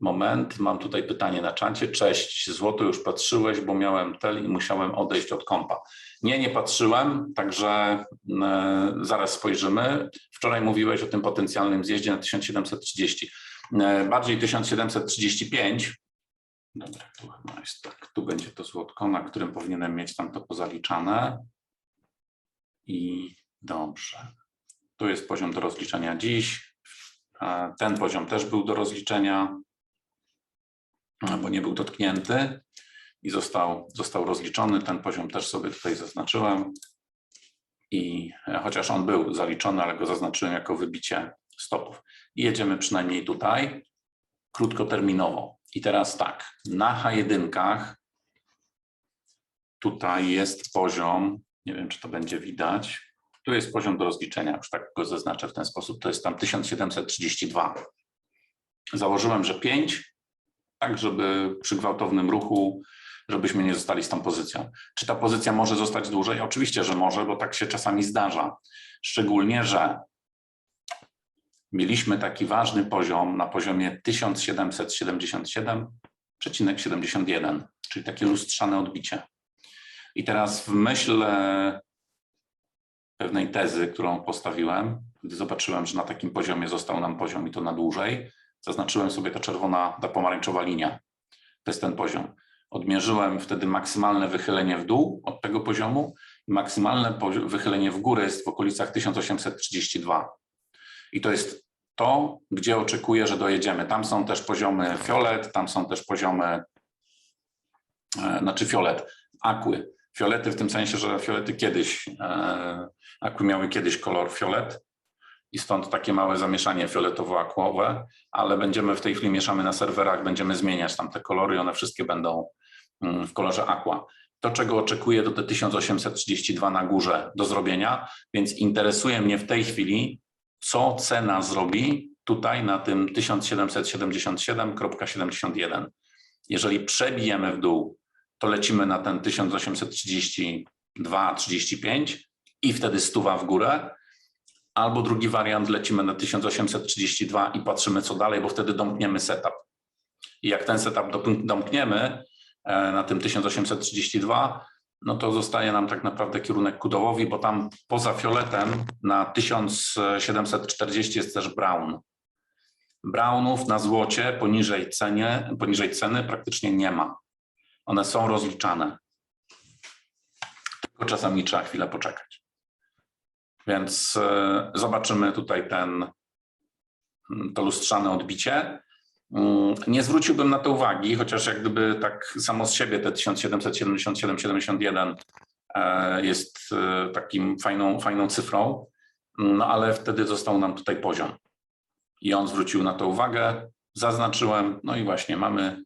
Moment, mam tutaj pytanie na czacie. Cześć, złoto już patrzyłeś, bo miałem tel i musiałem odejść od kompa. Nie, nie patrzyłem, także e, zaraz spojrzymy. Wczoraj mówiłeś o tym potencjalnym zjeździe na 1730. E, bardziej 1735. Dobra, tu chyba jest tak. Tu będzie to złotko, na którym powinienem mieć tam to pozaliczane. I dobrze. Tu jest poziom do rozliczenia dziś. Ten poziom też był do rozliczenia, bo nie był dotknięty i został, został rozliczony. Ten poziom też sobie tutaj zaznaczyłem. I e, chociaż on był zaliczony, ale go zaznaczyłem jako wybicie stopów. I jedziemy przynajmniej tutaj krótkoterminowo. I teraz tak, na H1 tutaj jest poziom, nie wiem czy to będzie widać, tu jest poziom do rozliczenia, już tak go zaznaczę w ten sposób, to jest tam 1732. Założyłem, że 5, tak żeby przy gwałtownym ruchu, żebyśmy nie zostali z tą pozycją. Czy ta pozycja może zostać dłużej? Oczywiście, że może, bo tak się czasami zdarza. Szczególnie, że mieliśmy taki ważny poziom na poziomie 1777,71, czyli takie lustrzane odbicie. I teraz w myśl pewnej tezy, którą postawiłem, gdy zobaczyłem, że na takim poziomie został nam poziom i to na dłużej, zaznaczyłem sobie ta czerwona, ta pomarańczowa linia. To jest ten poziom. Odmierzyłem wtedy maksymalne wychylenie w dół od tego poziomu i maksymalne wychylenie w górę jest w okolicach 1832. I to jest to, gdzie oczekuję, że dojedziemy. Tam są też poziomy fiolet, tam są też poziomy, e, znaczy fiolet, akły. Fiolety w tym sensie, że fiolety kiedyś, e, akły miały kiedyś kolor fiolet i stąd takie małe zamieszanie fioletowo-akłowe, ale będziemy w tej chwili mieszamy na serwerach, będziemy zmieniać tam te kolory i one wszystkie będą mm, w kolorze aqua. To, czego oczekuję, to te 1832 na górze do zrobienia, więc interesuje mnie w tej chwili, co cena zrobi tutaj na tym 1777.71. Jeżeli przebijemy w dół, to lecimy na ten 1832-35 i wtedy stuwa w górę. Albo drugi wariant, lecimy na 1832 i patrzymy co dalej, bo wtedy domkniemy setup. I jak ten setup domkniemy e, na tym 1832, no to zostaje nam tak naprawdę kierunek ku dołowi, bo tam poza fioletem na 1740 jest też brown. Brownów na złocie poniżej, cenie, poniżej ceny praktycznie nie ma. One są rozliczane. Tylko czasami trzeba chwilę poczekać. Więc e, zobaczymy tutaj ten, mm, to lustrzane odbicie. Mm, Nie zwróciłbym na to uwagi, chociaż jak gdyby tak samo z siebie te 1777-71 e, jest e, takim fajną, fajną cyfrą, no ale wtedy został nam tutaj poziom. I on zwrócił na to uwagę, zaznaczyłem, no i właśnie mamy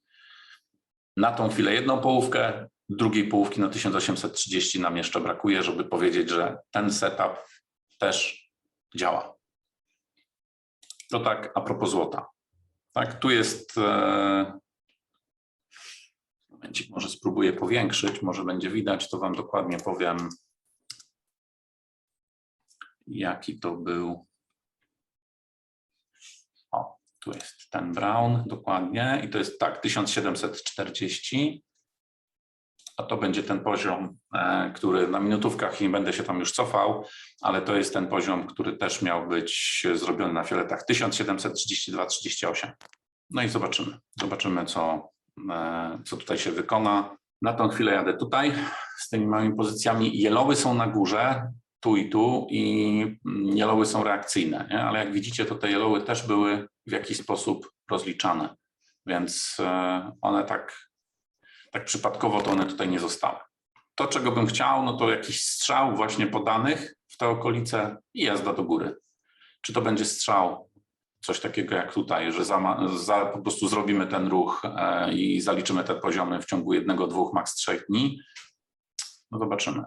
na tą chwilę jedną połówkę, drugiej połówki na 1830 nam jeszcze brakuje, żeby powiedzieć, że ten setup też działa. To tak a propos złota. Tak, tu jest. E, momencik, może spróbuję powiększyć, może będzie widać, to Wam dokładnie powiem, jaki to był. Tu jest ten brown, dokładnie, i to jest tak, 1740. A to będzie ten poziom, e, który na minutówkach nie będę się tam już cofał, ale to jest ten poziom, który też miał być zrobiony na fioletach 1732-38. No i zobaczymy. Zobaczymy, co, e, co tutaj się wykona. Na tą chwilę jadę tutaj z tymi małymi pozycjami. Jeloły są na górze, tu i tu, i mm, jeloły są reakcyjne, nie? ale jak widzicie, to te jeloły też były w jakiś sposób rozliczane, więc e, one tak tak przypadkowo to one tutaj nie zostały. To, czego bym chciał, no to jakiś strzał właśnie podanych w te okolice i jazda do góry. Czy to będzie strzał, coś takiego jak tutaj, że za, za, po prostu zrobimy ten ruch e, i zaliczymy te poziomy w ciągu jednego, dwóch, maks trzech dni? No zobaczymy.